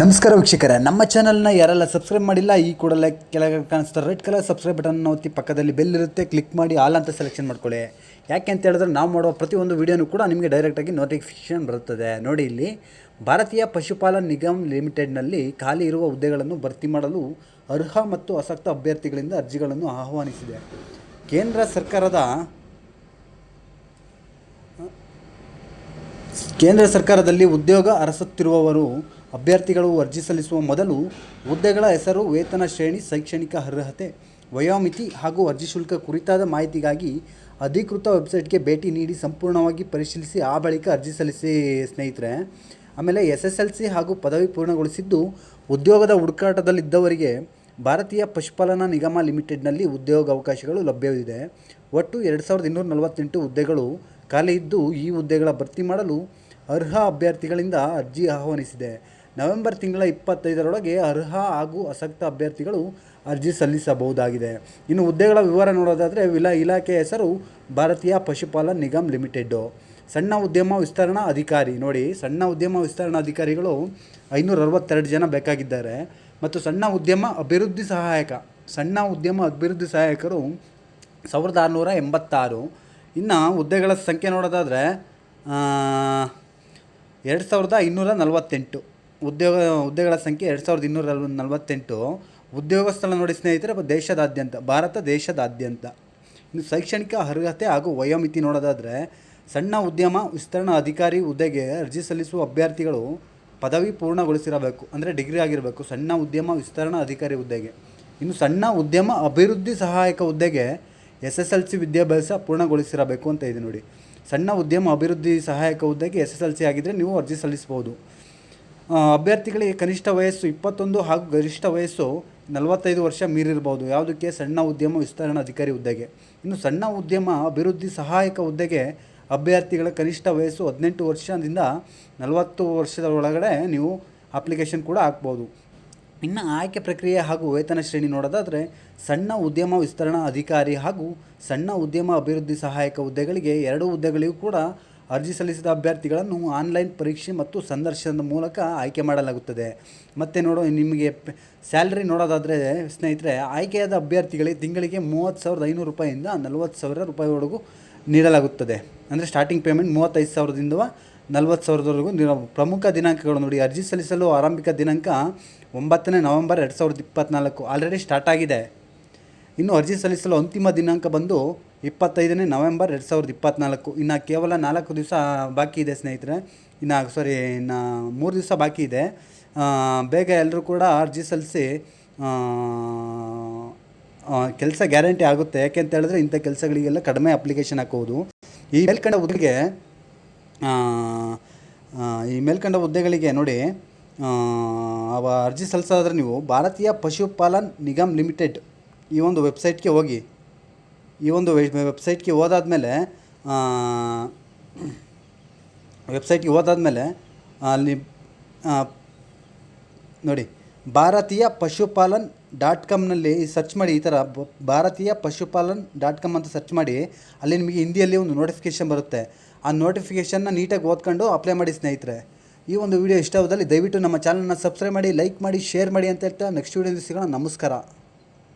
ನಮಸ್ಕಾರ ವೀಕ್ಷಕರೇ, ನಮ್ಮ ಚಾನಲ್ನ ಯಾರೆಲ್ಲ ಸಬ್ಸ್ಕ್ರೈಬ್ ಮಾಡಿಲ್ಲ, ಈ ಕೂಡಲೇ ಕೆಳಗೆ ಕಾಣಿಸ್ತಾ ರೆಡ್ ಕಲರ್ ಸಬ್ಸ್ಕ್ರೈಬ್ ಬಟನ್ ಒತ್ತಿ ಪಕ್ಕದಲ್ಲಿ ಬೆಲ್ ಇರುತ್ತೆ ಕ್ಲಿಕ್ ಮಾಡಿ ಆಲ್ ಅಂತ ಸೆಲೆಕ್ಷನ್ ಮಾಡ್ಕೊಳ್ಳಿ. ಯಾಕೆ ಅಂತ ಹೇಳಿದ್ರೆ ನಾವು ಮಾಡುವ ಪ್ರತಿಯೊಂದು ವೀಡಿಯೋನೂ ಕೂಡ ನಿಮಗೆ ಡೈರೆಕ್ಟಾಗಿ ನೋಟಿಫಿಕೇಷನ್ ಬರುತ್ತದೆ. ನೋಡಿ ಇಲ್ಲಿ, ಭಾರತೀಯ ಪಶುಪಾಲನ್ ನಿಗಮ್ ಲಿಮಿಟೆಡ್ನಲ್ಲಿ ಖಾಲಿ ಇರುವ ಹುದ್ದೆಗಳನ್ನು ಭರ್ತಿ ಮಾಡಲು ಅರ್ಹ ಮತ್ತು ಆಸಕ್ತ ಅಭ್ಯರ್ಥಿಗಳಿಂದ ಅರ್ಜಿಗಳನ್ನು ಆಹ್ವಾನಿಸಿದೆ. ಕೇಂದ್ರ ಸರ್ಕಾರದ, ಕೇಂದ್ರ ಸರ್ಕಾರದಲ್ಲಿ ಉದ್ಯೋಗ ಅರಸುತ್ತಿರುವವರು ಅಭ್ಯರ್ಥಿಗಳು ಅರ್ಜಿ ಸಲ್ಲಿಸುವ ಮೊದಲು ಹುದ್ದೆಗಳ ಹೆಸರು, ವೇತನ ಶ್ರೇಣಿ, ಶೈಕ್ಷಣಿಕ ಅರ್ಹತೆ, ವಯೋಮಿತಿ ಹಾಗೂ ಅರ್ಜಿ ಶುಲ್ಕ ಕುರಿತಾದ ಮಾಹಿತಿಗಾಗಿ ಅಧಿಕೃತ ವೆಬ್ಸೈಟ್ಗೆ ಭೇಟಿ ನೀಡಿ ಸಂಪೂರ್ಣವಾಗಿ ಪರಿಶೀಲಿಸಿ ಆ ಬಳಿಕ ಅರ್ಜಿ ಸಲ್ಲಿಸಿ, ಸ್ನೇಹಿತರೆ. ಆಮೇಲೆ ಎಸ್ ಎಸ್ ಎಲ್ ಸಿ ಹಾಗೂ ಪದವಿ ಪೂರ್ಣಗೊಳಿಸಿದ್ದು ಉದ್ಯೋಗದ ಹುಡುಕಾಟದಲ್ಲಿದ್ದವರಿಗೆ ಭಾರತೀಯ ಪಶುಪಾಲನಾ ನಿಗಮ ಲಿಮಿಟೆಡ್ನಲ್ಲಿ ಉದ್ಯೋಗ ಅವಕಾಶಗಳು ಲಭ್ಯವಿದೆ. ಒಟ್ಟು ಎರಡು ಸಾವಿರದ ಇನ್ನೂರ ನಲವತ್ತೆಂಟು ಹುದ್ದೆಗಳು ಖಾಲಿ ಇದ್ದು ಈ ಹುದ್ದೆಗಳ ಭರ್ತಿ ಮಾಡಲು ಅರ್ಹ ಅಭ್ಯರ್ಥಿಗಳಿಂದ ಅರ್ಜಿ ಆಹ್ವಾನಿಸಿದೆ. ನವೆಂಬರ್ ತಿಂಗಳ ಇಪ್ಪತ್ತೈದರೊಳಗೆ ಅರ್ಹ ಹಾಗೂ ಆಸಕ್ತ ಅಭ್ಯರ್ಥಿಗಳು ಅರ್ಜಿ ಸಲ್ಲಿಸಬಹುದಾಗಿದೆ. ಇನ್ನು ಹುದ್ದೆಗಳ ವಿವರ ನೋಡೋದಾದರೆ ವಿಲಾ ಇಲಾಖೆಯ ಹೆಸರು ಭಾರತೀಯ ಪಶುಪಾಲನ್ ನಿಗಮ್ ಲಿಮಿಟೆಡ್ಡು. ಸಣ್ಣ ಉದ್ಯಮ ವಿಸ್ತರಣಾ ಅಧಿಕಾರಿ, ನೋಡಿ ಸಣ್ಣ ಉದ್ಯಮ ವಿಸ್ತರಣಾ ಅಧಿಕಾರಿಗಳು ಐನೂರ ಅರವತ್ತೆರಡು ಜನ ಬೇಕಾಗಿದ್ದಾರೆ. ಮತ್ತು ಸಣ್ಣ ಉದ್ಯಮ ಅಭಿವೃದ್ಧಿ ಸಹಾಯಕ, ಸಣ್ಣ ಉದ್ಯಮ ಅಭಿವೃದ್ಧಿ ಸಹಾಯಕರು ಸಾವಿರದ ಆರುನೂರ ಎಂಬತ್ತಾರು. ಇನ್ನು ಹುದ್ದೆಗಳ ಸಂಖ್ಯೆ ನೋಡೋದಾದರೆ ಎರಡು ಸಾವಿರದ ಇನ್ನೂರ ನಲವತ್ತೆಂಟು ಉದ್ಯೋಗ ಹುದ್ದೆಗಳ ಸಂಖ್ಯೆ ಎರಡು ಸಾವಿರದ ಇನ್ನೂರ ನಲ್ವ- ನಲವತ್ತೆಂಟು. ಉದ್ಯೋಗ ಸ್ಥಳ ನೋಡಿ ಸ್ನೇಹಿತರೆ ದೇಶದಾದ್ಯಂತ ಭಾರತ ದೇಶದಾದ್ಯಂತ. ಇನ್ನು ಶೈಕ್ಷಣಿಕ ಅರ್ಹತೆ ಹಾಗೂ ವಯೋಮಿತಿ ನೋಡೋದಾದರೆ ಸಣ್ಣ ಉದ್ಯಮ ವಿಸ್ತರಣಾ ಅಧಿಕಾರಿ ಹುದ್ದೆಗೆ ಅರ್ಜಿ ಸಲ್ಲಿಸುವ ಅಭ್ಯರ್ಥಿಗಳು ಪದವಿ ಪೂರ್ಣಗೊಳಿಸಿರಬೇಕು ಅಂದರೆ ಡಿಗ್ರಿ ಆಗಿರಬೇಕು ಸಣ್ಣ ಉದ್ಯಮ ವಿಸ್ತರಣಾ ಅಧಿಕಾರಿ ಹುದ್ದೆಗೆ. ಇನ್ನು ಸಣ್ಣ ಉದ್ಯಮ ಅಭಿವೃದ್ಧಿ ಸಹಾಯಕ ಹುದ್ದೆಗೆ ಎಸ್ ಎಸ್ ಎಲ್ ಸಿ ವಿದ್ಯಾಭ್ಯಾಸ ಪೂರ್ಣಗೊಳಿಸಿರಬೇಕು ಅಂತ ಇದೆ ನೋಡಿ. ಸಣ್ಣ ಉದ್ಯಮ ಅಭಿವೃದ್ಧಿ ಸಹಾಯಕ ಹುದ್ದೆಗೆ ಎಸ್ ಎಸ್ ಎಲ್ ಸಿ ಆಗಿದ್ದರೆ ನೀವು ಅರ್ಜಿ ಸಲ್ಲಿಸ್ಬೋದು ಆ, ಅಭ್ಯರ್ಥಿಗಳಿಗೆ ಕನಿಷ್ಠ ವಯಸ್ಸು ಇಪ್ಪತ್ತೊಂದು ಹಾಗೂ ಗರಿಷ್ಠ ವಯಸ್ಸು ನಲವತ್ತೈದು ವರ್ಷ ಮೀರಿರ್ಬೋದು. ಯಾವುದಕ್ಕೆ? ಸಣ್ಣ ಉದ್ಯಮ ವಿಸ್ತರಣಾ ಅಧಿಕಾರಿ ಹುದ್ದೆಗೆ. ಇನ್ನು ಸಣ್ಣ ಉದ್ಯಮ ಅಭಿವೃದ್ಧಿ ಸಹಾಯಕ ಹುದ್ದೆಗೆ ಅಭ್ಯರ್ಥಿಗಳ ಕನಿಷ್ಠ ವಯಸ್ಸು ಹದಿನೆಂಟು ವರ್ಷದಿಂದ ನಲವತ್ತು ವರ್ಷದ ಒಳಗಡೆ ನೀವು ಅಪ್ಲಿಕೇಶನ್ ಕೂಡ ಹಾಕ್ಬೋದು. ಇನ್ನು ಆಯ್ಕೆ ಪ್ರಕ್ರಿಯೆ ಹಾಗೂ ವೇತನ ಶ್ರೇಣಿ ನೋಡೋದಾದರೆ ಸಣ್ಣ ಉದ್ಯಮ ವಿಸ್ತರಣಾ ಅಧಿಕಾರಿ ಹಾಗೂ ಸಣ್ಣ ಉದ್ಯಮ ಅಭಿವೃದ್ಧಿ ಸಹಾಯಕ ಹುದ್ದೆಗಳಿಗೆ ಎರಡು ಹುದ್ದೆಗಳಿಗೂ ಕೂಡ ಅರ್ಜಿ ಸಲ್ಲಿಸಿದ ಅಭ್ಯರ್ಥಿಗಳನ್ನು ಆನ್ಲೈನ್ ಪರೀಕ್ಷೆ ಮತ್ತು ಸಂದರ್ಶನದ ಮೂಲಕ ಆಯ್ಕೆ ಮಾಡಲಾಗುತ್ತದೆ. ಮತ್ತು ನೋಡೋ, ನಿಮಗೆ ಸ್ಯಾಲ್ರಿ ನೋಡೋದಾದರೆ ಸ್ನೇಹಿತರೆ, ಆಯ್ಕೆಯಾದ ಅಭ್ಯರ್ಥಿಗಳಿಗೆ ತಿಂಗಳಿಗೆ ಮೂವತ್ತು ಸಾವಿರದ ಐನೂರು ರೂಪಾಯಿಂದ ನಲವತ್ತು ಸಾವಿರ ರೂಪಾಯಿವರೆಗೂ ನೀಡಲಾಗುತ್ತದೆ. ಅಂದರೆ ಸ್ಟಾರ್ಟಿಂಗ್ ಪೇಮೆಂಟ್ ಮೂವತ್ತೈದು ಸಾವಿರದಿಂದ ನಲವತ್ತು ಸಾವಿರದವರೆಗೂ ನೀಡ ಪ್ರಮುಖ ದಿನಾಂಕಗಳು ನೋಡಿ, ಅರ್ಜಿ ಸಲ್ಲಿಸಲು ಆರಂಭಿಕ ದಿನಾಂಕ ಒಂಬತ್ತನೇ ನವೆಂಬರ್ ಎರಡು ಸಾವಿರದ ಇಪ್ಪತ್ತ್ನಾಲ್ಕು ಆಲ್ರೆಡಿ ಸ್ಟಾರ್ಟ್ ಆಗಿದೆ. ಇನ್ನು ಅರ್ಜಿ ಸಲ್ಲಿಸಲು ಅಂತಿಮ ದಿನಾಂಕ ಬಂದು ಇಪ್ಪತ್ತೈದನೇ ನವೆಂಬರ್ ಎರಡು ಸಾವಿರದ ಇಪ್ಪತ್ತ್ನಾಲ್ಕು ಇನ್ನು ಕೇವಲ ನಾಲ್ಕು ದಿವಸ ಬಾಕಿ ಇದೆ ಸ್ನೇಹಿತರೆ. ಇನ್ನು ಸಾರಿ ಇನ್ನು ಮೂರು ದಿವಸ ಬಾಕಿ ಇದೆ. ಬೇಗ ಎಲ್ಲರೂ ಕೂಡ ಅರ್ಜಿ ಸಲ್ಲಿಸಿ ಕೆಲಸ ಗ್ಯಾರಂಟಿ ಆಗುತ್ತೆ. ಯಾಕೆ ಅಂತ ಹೇಳಿದ್ರೆ ಇಂಥ ಕೆಲಸಗಳಿಗೆಲ್ಲ ಕಡಿಮೆ ಅಪ್ಲಿಕೇಶನ್ ಹಾಕೋದು. ಈ ಮೇಲ್ಕಂಡ ಹುದ್ದೆಗೆ ಈ ಮೇಲ್ಕಂಡ ಹುದ್ದೆಗಳಿಗೆ ನೋಡಿ ಅವ ಅರ್ಜಿ ಸಲ್ಲಿಸೋದ್ರೆ ನೀವು ಭಾರತೀಯ ಪಶುಪಾಲನ್ ನಿಗಮ್ ಲಿಮಿಟೆಡ್ ಈ ಒಂದು ವೆಬ್ಸೈಟ್ಗೆ ಹೋಗಿ ಈ ಒಂದು ವೆಬ್ಸೈಟ್ಗೆ ಹೋದಾದ್ಮೇಲೆ ವೆಬ್ಸೈಟ್ಗೆ ಹೋದಾದ್ಮೇಲೆ ಅಲ್ಲಿ ನೋಡಿ, ಭಾರತೀಯ ಪಶುಪಾಲನ್ ಡಾಟ್ ಕಾಮ್ನಲ್ಲಿ ಸರ್ಚ್ ಮಾಡಿ ಈ ಥರ ಭಾರತೀಯ ಪಶುಪಾಲನ್ ಡಾಟ್ ಕಾಮ್ ಅಂತ ಸರ್ಚ್ ಮಾಡಿ, ಅಲ್ಲಿ ನಿಮಗೆ ಹಿಂದಿಯಲ್ಲಿ ಒಂದು ನೋಟಿಫಿಕೇಷನ್ ಬರುತ್ತೆ. ಆ ನೋಟಿಫಿಕೇಷನ್ನ ನೀಟಾಗಿ ಓದ್ಕೊಂಡು ಅಪ್ಲೈ ಮಾಡಿ ಸ್ನೇಹಿತರೆ. ಈ ಒಂದು ವಿಡಿಯೋ ಇಷ್ಟವಾದಲ್ಲಿ ದಯವಿಟ್ಟು ನಮ್ಮ ಚಾನಲ್ನ ಸಬ್ಸ್ಕ್ರೈಬ್ ಮಾಡಿ ಲೈಕ್ ಮಾಡಿ ಶೇರ್ ಮಾಡಿ ಅಂತ ಹೇಳ್ತಾ ನೆಕ್ಸ್ಟ್ ವಿಡಿಯೋದಲ್ಲಿ ಸಿಗೋಣ. ನಮಸ್ಕಾರ.